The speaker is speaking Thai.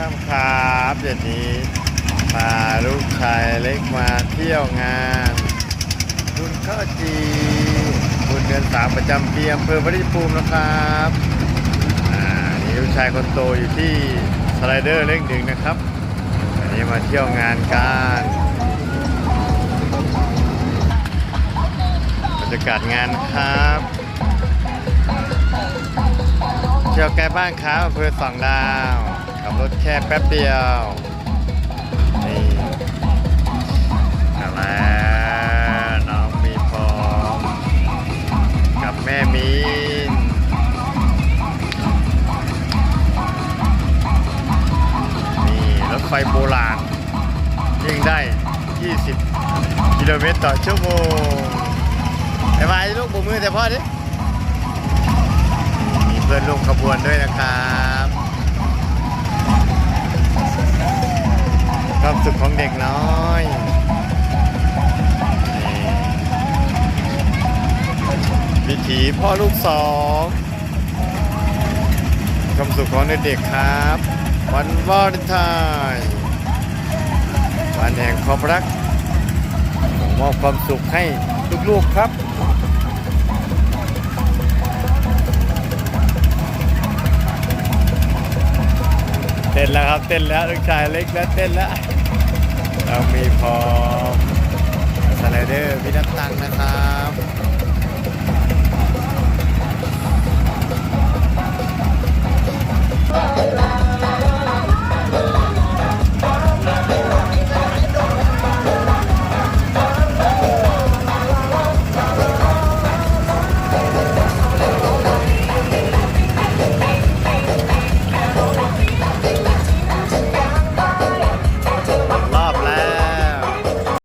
ค่ำครับเดี๋ยวนี้พาลูกชายเล็กมาเที่ยวงาน คุณข้าวจีคุณเดือนสามประจำปีอำเภอพริภูมินะครับอ่านี่ลูกชายคนโตอยู่ที่สไลเดอร์เลขหนึ่งนะครับวันนี้มาเที่ยวงานกันบรรยากาศงานครับเที่ยวใกล้บ้านครับอำเภอสองดาว ขับรถแค่แป๊บเดียว นี่อะไรน้องมีพร้อม กับแม่มีนนี่รถไฟโบราณยิ่งได้ 20 กิโลเมตรต่อชั่วโมงไอ้ไม้ลูกบุมือแต่พ่อดิ มีเพื่อนร่วมขบวนด้วยนะครับ ความสุขของเด็กน้อยวิถีพ่อลูกสองความสุขของเด็กๆครับ วันวาเลนไทน์วันแห่งความรักมอบความสุขให้ลูกๆครับเต้นแล้วครับเต้นแล้วลูกชายเล็กแล้วเต้นแล้ว พอมสไลเดอร์พี่น้ำตังนะครับ